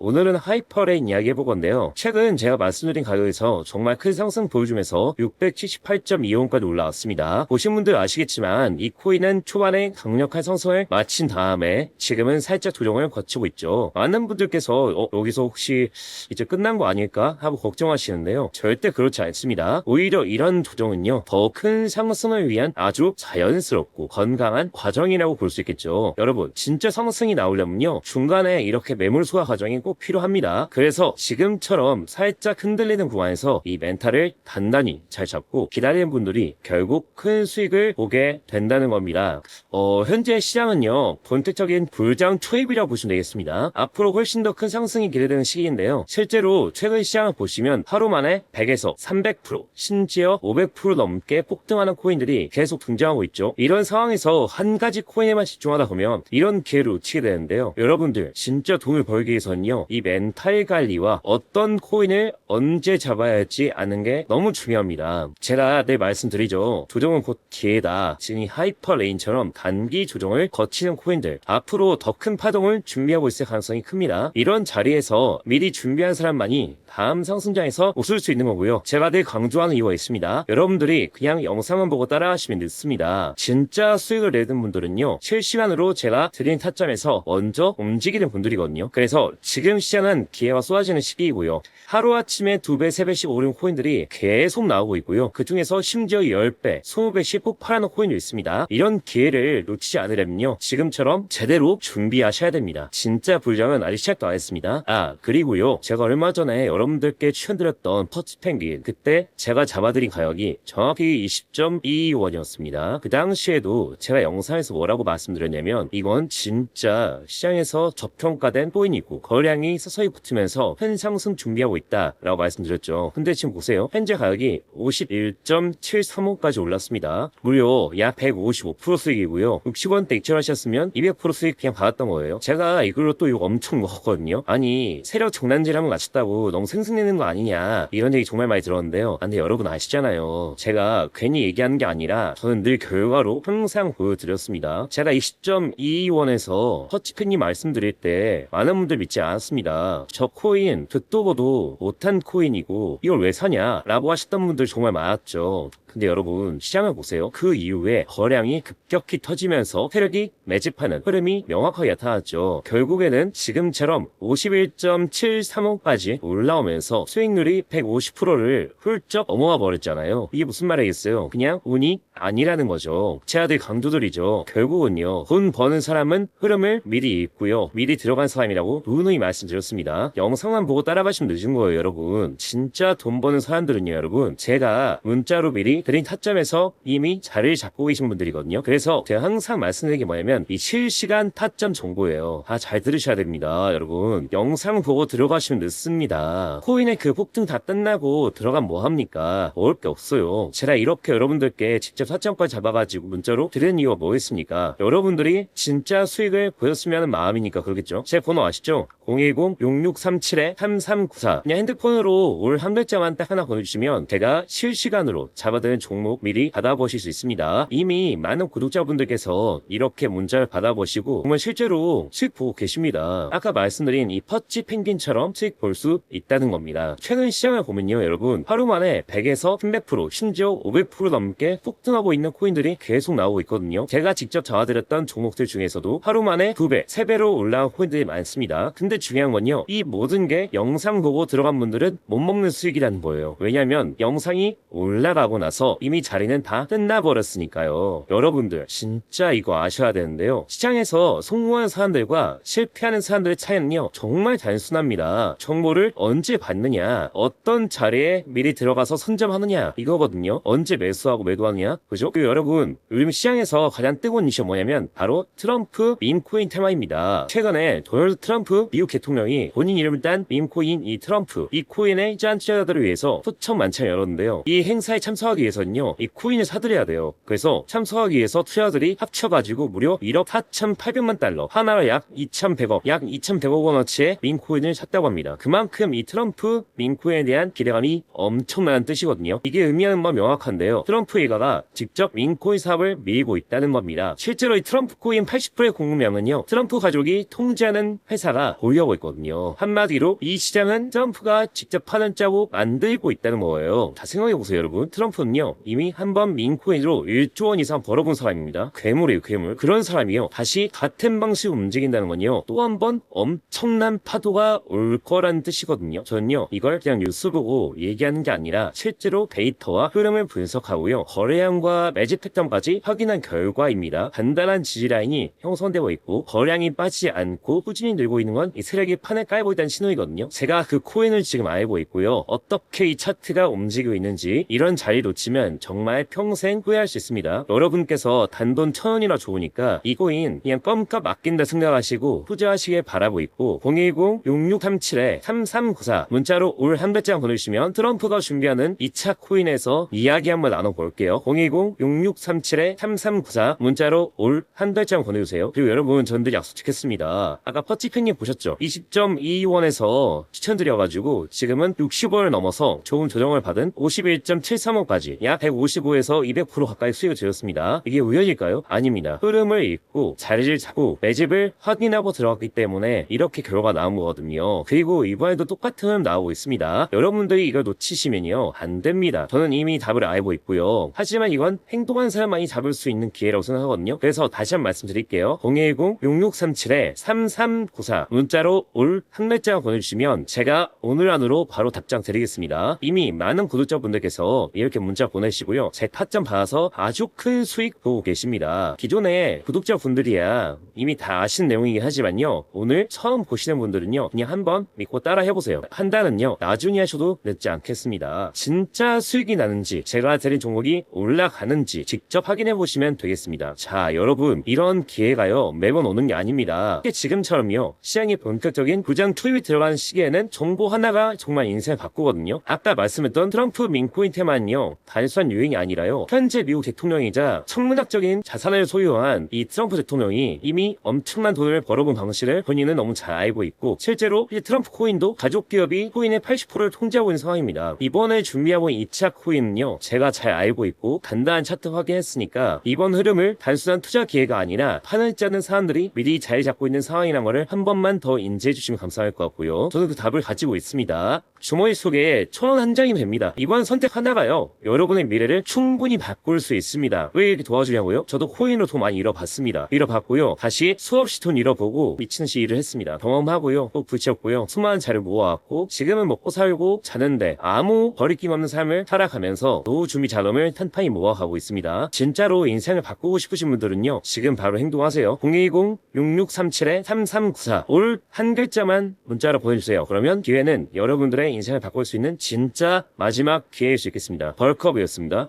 오늘은 하이퍼레인 이야기 해볼 건데요. 최근 제가 말씀드린 가격에서 정말 큰 상승 보여주면서 678.25원까지 올라왔습니다. 보신 분들 아시겠지만 이 코인은 초반에 강력한 상승을 마친 다음에 지금은 살짝 조정을 거치고 있죠. 많은 분들께서 어, 여기서 혹시 이제 끝난 거 아닐까 하고 걱정하시는데요. 절대 그렇지 않습니다. 오히려 이런 조정은요. 더 큰 상승을 위한 아주 자연스럽고 건강한 과정이라고 볼 수 있겠죠. 여러분 진짜 상승이 나오려면요. 중간에 이렇게 매물 소화 과정이 꼭 필요합니다. 그래서 지금처럼 살짝 흔들리는 구간에서 이 멘탈을 단단히 잘 잡고 기다리는 분들이 결국 큰 수익을 보게 된다는 겁니다. 어, 현재 시장은요, 본격적인 불장 초입이라고 보시면 되겠습니다. 앞으로 훨씬 더 큰 상승이 기대되는 시기인데요. 실제로 최근 시장을 보시면 하루 만에 100에서 300%, 심지어 500% 넘게 폭등하는 코인들이 계속 등장하고 있죠. 이런 상황에서 한 가지 코인에만 집중하다 보면 이런 기회를 놓치게 되는데요. 여러분들, 진짜 돈을 벌기 위해서는요, 이 멘탈 관리와 어떤 코인을 언제 잡아야 할지 아는 게 너무 중요합니다. 제가 늘 말씀드리죠. 조정은 곧 기회다. 지금 이 하이퍼 레인처럼 단기 조정을 거치는 코인들 앞으로 더 큰 파동을 준비하고 있을 가능성이 큽니다. 이런 자리에서 미리 준비한 사람만이 다음 상승장에서 웃을 수 있는 거고요. 제가 늘 강조하는 이유가 있습니다. 여러분들이 그냥 영상만 보고 따라하시면 늦습니다. 진짜 수익을 내는 분들은요. 실시간으로 제가 드린 타점에서 먼저 움직이는 분들이거든요. 그래서 지금 시장은 기회가 쏟아지는 시기이고요. 하루아침에 두 배, 세 배씩 오른 코인들이 계속 나오고 있고요. 그 중에서 심지어 10배, 20배씩 폭발하는 코인도 있습니다. 이런 기회를 놓치지 않으려면요. 지금처럼 제대로 준비하셔야 됩니다. 진짜 불장은 아직 시작도 안 했습니다. 아, 그리고요. 제가 얼마 전에 여러분들께 추천드렸던 퍼치 펭귄. 그때 제가 잡아드린 가격이 정확히 20.22원이었습니다. 그 당시에도 제가 영상에서 뭐라고 말씀드렸냐면 이건 진짜 시장에서 저평가된 코인이고 거량 이 서서히 붙으면서 큰 상승 준비하고 있다라고 말씀드렸죠. 근데 지금 보세요. 현재 가격이 51.73원까지 올랐습니다. 무려 약 155% 수익이고요. 60원대 익절하셨으면 200% 수익 그냥 받았던 거예요. 제가 이걸로 또 이거 엄청 먹었거든요. 아니 세력 장난질 한번 맞췄다고 너무 생승내는 거 아니냐 이런 얘기 정말 많이 들었는데요. 아, 근데 여러분 아시잖아요. 제가 괜히 얘기하는 게 아니라 저는 늘 결과로 항상 보여드렸습니다. 제가 20.22원에서 터치팬님 말씀드릴 때 많은 분들 믿지 않았 습니다. 저 코인 듣도 보도 못한 코인이고 이걸 왜 사냐 라고 하셨던 분들 정말 많았죠. 근데 여러분 시장을 보세요. 그 이후에 거량이 급격히 터지면서 세력이 매집하는 흐름이 명확하게 나타났죠. 결국에는 지금처럼 51.735까지 올라오면서 수익률이 150%를 훌쩍 넘어와 버렸잖아요. 이게 무슨 말이겠어요? 그냥 운이 아니라는 거죠. 제 아들 강조드리죠. 결국은요. 돈 버는 사람은 흐름을 미리 읽고요. 미리 들어간 사람이라고 누누이 말씀드렸습니다. 영상만 보고 따라가시면 늦은 거예요, 여러분. 진짜 돈 버는 사람들은요, 여러분. 제가 문자로 미리 드린 타점에서 이미 자리를 잡고 계신 분들이거든요. 그래서 제가 항상 말씀드리는 게 뭐냐면 이 실시간 타점 정보예요. 다 잘 들으셔야 됩니다, 여러분. 영상 보고 들어가시면 늦습니다. 코인의 그 폭등 다 끝나고 들어가면 뭐 합니까? 먹을 게 없어요. 제가 이렇게 여러분들께 직접 타점까지 잡아가지고 문자로 드리는 이유가 뭐겠습니까? 여러분들이 진짜 수익을 보였으면 하는 마음이니까 그러겠죠. 제 번호 아시죠? 010-6637-3394 그냥 핸드폰으로 올 한 글자만 딱 하나 보내주시면 제가 실시간으로 잡아드 는 종목 미리 받아보실 수 있습니다. 이미 많은 구독자분들께서 이렇게 문자를 받아보시고 정말 실제로 수익 보고 계십니다. 아까 말씀드린 이 퍼치 펭귄처럼 수익 볼 수 있다는 겁니다. 최근 시장을 보면요 여러분 하루 만에 100에서 300% 심지어 500% 넘게 폭등하고 있는 코인들이 계속 나오고 있거든요. 제가 직접 잡아드렸던 종목들 중에서도 하루 만에 2배, 3배로 올라온 코인들이 많습니다. 근데 중요한 건요 이 모든 게 영상 보고 들어간 분들은 못 먹는 수익이라는 거예요. 왜냐하면 영상이 올라가고 나서 이미 자리는 다 끝나버렸으니까요. 여러분들 진짜 이거 아셔야 되는데요. 시장에서 성공하는 사람들과 실패하는 사람들의 차이는요 정말 단순합니다. 정보를 언제 받느냐, 어떤 자리에 미리 들어가서 선점하느냐 이거거든요. 언제 매수하고 매도하느냐, 그죠? 그 여러분 요즘 시장에서 가장 뜨거운 이슈가 뭐냐면 바로 트럼프 밈코인 테마입니다. 최근에 도널드 트럼프 미국 대통령이 본인 이름을 딴 밈코인 이 트럼프 이 코인의 짠 투자자들을 위해서 초청 만찬을 열었는데요. 이 행사에 참석하기 위해서는요, 이 코인을 사들여야 돼요. 그래서 참석하기 위해서 투자들이 합쳐가지고 무려 1억 4,800만 달러, 하나로 약 2,100억, 약 2,100억 원어치의 민코인을 샀다고 합니다. 그만큼 이 트럼프 민코인에 대한 기대감이 엄청나는 뜻이거든요. 이게 의미하는 바 명확한데요. 트럼프 일가가 직접 민코인 사업을 밀고 있다는 겁니다. 실제로 이 트럼프 코인 80%의 공급량은요, 트럼프 가족이 통제하는 회사가 보유하고 있거든요. 한마디로 이 시장은 트럼프가 직접 파는 짜고 만들고 있다는 거예요. 다 생각해보세요, 여러분. 트럼프는요, 이미 한 번 민코인으로 1조 원 이상 벌어본 사람입니다. 괴물이에요, 괴물. 그런 사람이요, 다시 같은 방식으로 움직인다는 건요, 또 한 번 엄청난 파도가 올 거라는 뜻이거든요. 저는요, 이걸 그냥 뉴스 보고 얘기하는 게 아니라 실제로 데이터와 흐름을 분석하고요, 거래량과 매집 패턴까지 확인한 결과입니다. 단단한 지지라인이 형성되고 있고, 거량이 빠지지 않고 꾸준히 늘고 있는 건 이 세력이 판을 깔고 있다는 신호이거든요. 제가 그 코인을 지금 알고 있고요. 어떻게 이 차트가 움직이고 있는지 이런 자리 놓치 면 정말 평생 후회할 수 있습니다. 여러분께서 단돈 천 원이나 좋으니까 이 코인 그냥 껌값 아낀다 생각하시고 투자하시길 바라고 있고 010-6637-3394 문자로 올 한 배짱 보내주시면 트럼프가 준비하는 2차 코인에서 이야기 한번 나눠볼게요. 010-6637-3394 문자로 올한 달장 보내주세요. 그리고 여러분 전들 약속 지켰습니다. 아까 퍼치팬님 보셨죠? 20.22원에서 추천드려가지고 지금은 60원을 넘어서 좋은 조정을 받은 51.73원까지 약 155에서 200% 가까이 수익을 드렸습니다. 이게 우연일까요? 아닙니다. 흐름을 읽고 자리를 잡고 매집을 확인하고 들어갔기 때문에 이렇게 결과가 나온 거거든요. 그리고 이번에도 똑같은 흐름 나오고 있습니다. 여러분들이 이걸 놓치시면요 안 됩니다. 저는 이미 답을 알고 있고요. 하지만 이건 행동한 사람만이 잡을 수 있는 기회라고 생각하거든요. 그래서 다시 한 번 말씀드릴게요. 010-6637-3394 문자로 올한 글자 보내주시면 제가 오늘 안으로 바로 답장 드리겠습니다. 이미 많은 구독자분들께서 이렇게 문자 보내시고요. 제 타점 받아서 아주 큰 수익 보고 계십니다. 기존의 구독자분들이야 이미 다 아시는 내용이긴 하지만요. 오늘 처음 보시는 분들은요. 그냥 한번 믿고 따라 해보세요. 판단은요. 나중에 하셔도 늦지 않겠습니다. 진짜 수익이 나는지 제가 드린 종목이 올라가는지 직접 확인해 보시면 되겠습니다. 자 여러분 이런 기회가요. 매번 오는 게 아닙니다. 지금처럼요. 시장이 본격적인 부장 투입이 들어가는 시기에는 정보 하나가 정말 인생을 바꾸거든요. 아까 말씀했던 트럼프 민코인 테마는요. 단순한 유행이 아니라요. 현재 미국 대통령이자 천문학적인 자산을 소유한 이 트럼프 대통령이 이미 엄청난 돈을 벌어본 방식을 본인은 너무 잘 알고 있고 실제로 이 트럼프 코인도 가족 기업이 코인의 80%를 통제하고 있는 상황입니다. 이번에 준비하고 있는 2차 코인은요. 제가 잘 알고 있고 간단한 차트 확인했으니까 이번 흐름을 단순한 투자 기회가 아니라 판을 짜는 사람들이 미리 자리 잡고 있는 상황이란 거를 한 번만 더 인지해 주시면 감사할 것 같고요. 저는 그 답을 가지고 있습니다. 주머니 속에 천 원 한 장이 됩니다. 이번 선택 하나가요. 여러분의 미래를 충분히 바꿀 수 있습니다. 왜 이렇게 도와주냐고요? 저도 코인으로 돈 많이 잃어봤습니다. 잃어봤고요. 다시 수없이 돈 잃어보고 미친 듯이 일을 했습니다. 경험하고요. 또 붙였고요. 수많은 자를 모아왔고 지금은 먹고 살고 자는데 아무 버리낌 없는 삶을 살아가면서 노후 준비 자금을 탄탄히 모아가고 있습니다. 진짜로 인생을 바꾸고 싶으신 분들은요. 지금 바로 행동하세요. 010-6637-3394 올 한 글자만 문자로 보내주세요. 그러면 기회는 여러분들의 인생을 바꿀 수 있는 진짜 마지막 기회일 수 있겠습니다. 벌컵이었습니다.